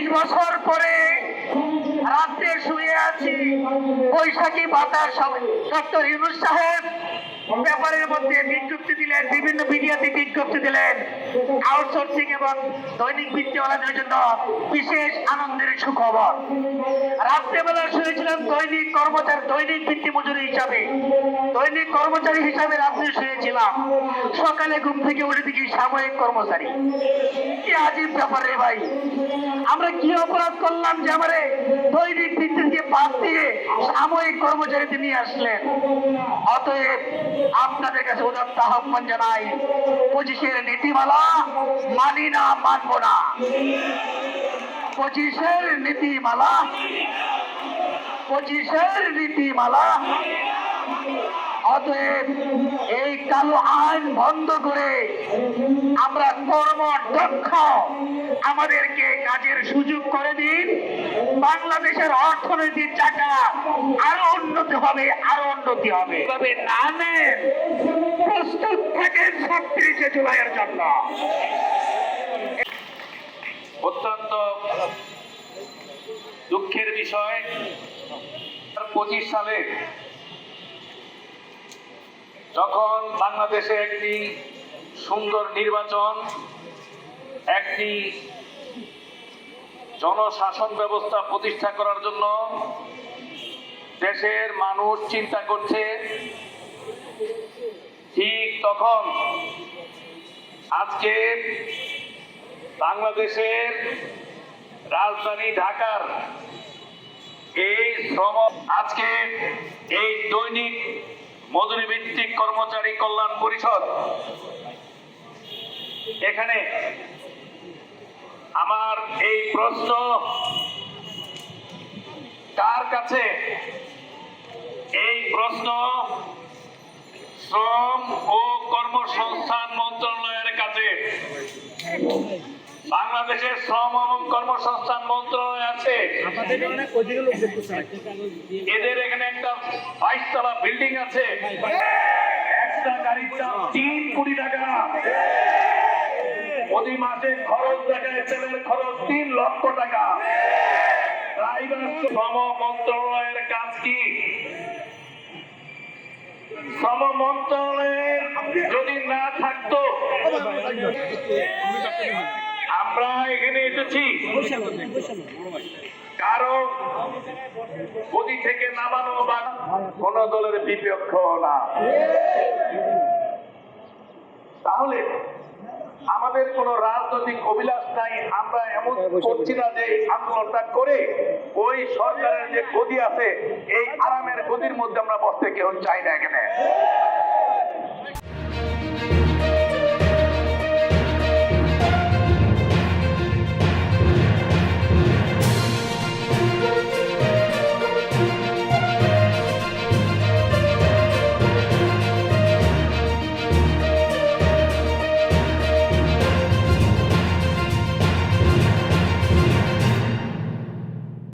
তিরিশ বছর পরে শুয়ে আছি বৈশাখী বাতাস ডক্টর ইউনুস সাহেব ব্যাপারের মধ্যে বিজ্ঞপ্তি দিলেন, বিভিন্ন মিডিয়াতে বিজ্ঞপ্তি দিলেন। আউটসোর্সিং এবং দৈনিক ভিত্তিওয়ালাদের জন্য বিশেষ আনন্দের সুখবর। রাত্রেবেলা শুয়েছিলাম দৈনিক কর্মচারী দৈনিক ভিত্তি মজুরি হিসাবে। দৈনিক কর্মচারী হিসাবে রাত্রে শুয়েছিলাম। সকালে ঘুম থেকে উঠে দেখি সাময়িক কর্মচারী। কি আজীব ব্যাপার রে ভাই। আমরা কি অপরাধ করলাম যে আমারে দৈনিক ভিত্তিকে বাদ দিয়ে সাময়িক কর্মচারীতে নিয়ে আসলেন। অতএব আপনাদের কাছে উদাত্ত আহ্বান জানাই, পঁচিশের নীতিমালা মানি না, মানব না। পঁচিশের নীতিমালা পঁচিশের নীতিমালা। অতএব এই কালো আইন বন্ধ করে আমরা কর্ম দক্ষ আমাদেরকে কাজের সুযোগ করে দিন। বাংলাদেশের অর্থনৈতিক চাকা আরও উন্নতি হবে, আরও উন্নতি হবে। তবে না প্রস্তুত থাকেন ছত্রিশে জুলাইয়ের জন্য। অত্যন্ত দুঃখের বিষয় পঁচিশ সালে যখন বাংলাদেশে একটি সুন্দর নির্বাচন, একটি জনশাসন ব্যবস্থা প্রতিষ্ঠা করার জন্য দেশের মানুষ চিন্তা করছে। ঠিক তখন আজকে বাংলাদেশের রাজধানী ঢাকার এই শ্রম আজকে এই দৈনিক মজুরি ভিত্তিক কর্মচারী কল্যাণ পরিষদ, এখানে আমার প্রশ্ন। কার কাছে এই প্রশ্ন? শ্রম ও কর্মসংস্থান মন্ত্রণালয়ের কাছে। বাংলাদেশের শ্রম এবং কর্মসংস্থান মন্ত্রণালয় আছে। এদের এখানে একটা বাইশ তলা বিল্ডিং আছে। একটা গাড়ির দাম তিন কোটি টাকা। প্রতি মাসে খরচ দেখায় খরচ তিন লক্ষ টাকা। মন্ত্রণালয়ের কাজ কি? যদি না থাকতো, আমরা এখানে এসেছি। কারও গদি থেকে নামানো বা কোন দলের বিপক্ষ না। তাহলে আমাদের কোন রাজনৈতিক অভিলাষ নাই। আমরা এমন করছি না যে আন্দোলনটা করে ওই সরকারের যে গদি আছে এই আরামের গদির মধ্যে আমরা বসতে কেউ চাই না এখানে।